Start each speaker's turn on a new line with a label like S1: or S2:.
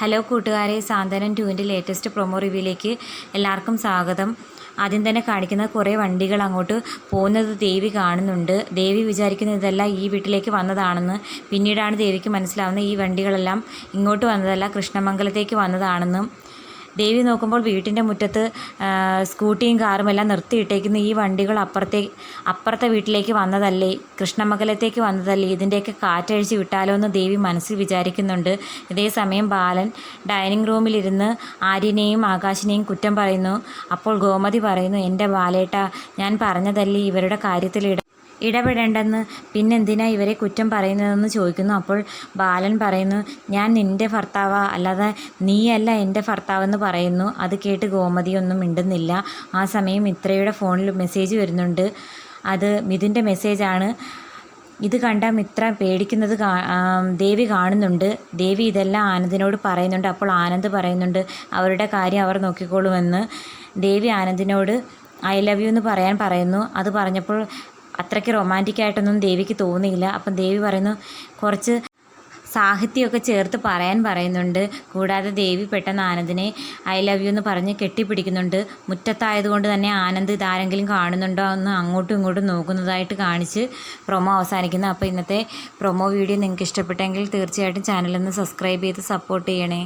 S1: Hello കൂട്ടുകാരെ സാന്ത്വനം ടുവിന്റെ latest promo റിവ്യൂയിലേക്ക് എല്ലാവർക്കും സ്വാഗതം. ആദ്യം തന്നെ കാണിക്കുന്ന കുറേ വണ്ടികൾ അങ്ങോട്ട് പോകുന്നത് ദേവി കാണുന്നുണ്ട്. ദേവി വിചാരിക്കുന്ന ഇതെല്ലാം ഈ വീട്ടിലേക്ക് വന്നതാണെന്ന് പിന്നീടാണ് ദേവിക്ക് മനസ്സിലാവുന്നത്. ഈ വണ്ടികളെല്ലാം ഇങ്ങോട്ട് വന്നതല്ല കൃഷ്ണമംഗലത്തേക്ക് വന്നതാണെന്നും ദേവി നോക്കുമ്പോൾ വീട്ടിന്റെ മുറ്റത്ത് സ്കൂട്ടിയും കാറും എല്ലാം നിർത്തിയിട്ടേക്കുന്ന ഈ വണ്ടികൾ അപ്പുറത്തെ അപ്പുറത്തെ വീട്ടിലേക്ക് വന്നതല്ലേ കൃഷ്ണമംഗലത്തേക്ക് വന്നതല്ലേ ഇതിന്റെയൊക്കെ കാറ്റഴിച്ച് വിട്ടാലോ എന്ന് ദേവി മനസ്സിൽ വിചാരിക്കുന്നുണ്ട്. ഇതേസമയം ബാലൻ ഡൈനിങ് റൂമിലിരുന്ന് ആര്യനെയും ആകാശിനെയും കുറ്റം പറയുന്നു. അപ്പോൾ ഗോമതി പറയുന്നു എന്റെ ബാലേട്ട ഞാൻ പറഞ്ഞതല്ലേ ഇവരുടെ കാര്യത്തിൽ ഇടപെടേണ്ടെന്ന് പിന്നെന്തിനാ ഇവരെ കുറ്റം പറയുന്നതെന്ന് ചോദിക്കുന്നു. അപ്പോൾ ബാലൻ പറയുന്നു ഞാൻ നിന്റെ ഭർത്താവാ അല്ലാതെ നീയല്ല എന്റെ ഭർത്താവെന്ന് പറയുന്നു. അത് കേട്ട് ഗോമതി ഒന്നും മിണ്ടുന്നില്ല. ആ സമയം മിത്രയുടെ ഫോണിൽ മെസ്സേജ് വരുന്നുണ്ട്. അത് മിഥുന്റെ മെസ്സേജാണ്. ഇത് കണ്ട മിത്ര പേടിക്കുന്നത് ദേവി കാണുന്നുണ്ട്. ദേവി ഇതെല്ലാം ആനന്ദിനോട് പറയുന്നുണ്ട്. അപ്പോൾ ആനന്ദ് പറയുന്നുണ്ട് അവരുടെ കാര്യം അവർ നോക്കിക്കോളുമെന്ന്. ദേവി ആനന്ദിനോട് ഐ ലവ് യു എന്ന് പറയാൻ പറയുന്നു. അത് പറഞ്ഞപ്പോൾ അത്രയ്ക്ക് റൊമാന്റിക് ആയിട്ടൊന്നും ദേവിക്ക് തോന്നിയില്ല അപ്പം ദേവി പറയുന്നു കുറച്ച് സാഹിത്യമൊക്കെ ചേർത്ത് പറയാൻ പറയുന്നുണ്ട്. കൂടാതെ ദേവി പെട്ടെന്ന് ആനന്ദിനെ ഐ ലവ് യു എന്ന് പറഞ്ഞ് കെട്ടിപ്പിടിക്കുന്നുണ്ട്. മുറ്റത്തായതുകൊണ്ട് തന്നെ ആനന്ദ് ഇതാരെങ്കിലും കാണുന്നുണ്ടോ എന്ന് അങ്ങോട്ടും ഇങ്ങോട്ടും നോക്കുന്നതായിട്ട് കാണിച്ച് പ്രൊമോ അവസാനിക്കുന്നു. അപ്പോൾ ഇന്നത്തെ പ്രൊമോ വീഡിയോ നിങ്ങൾക്ക് ഇഷ്ടപ്പെട്ടെങ്കിൽ തീർച്ചയായിട്ടും ചാനലൊന്ന് സബ്സ്ക്രൈബ് ചെയ്ത് സപ്പോർട്ട് ചെയ്യണേ.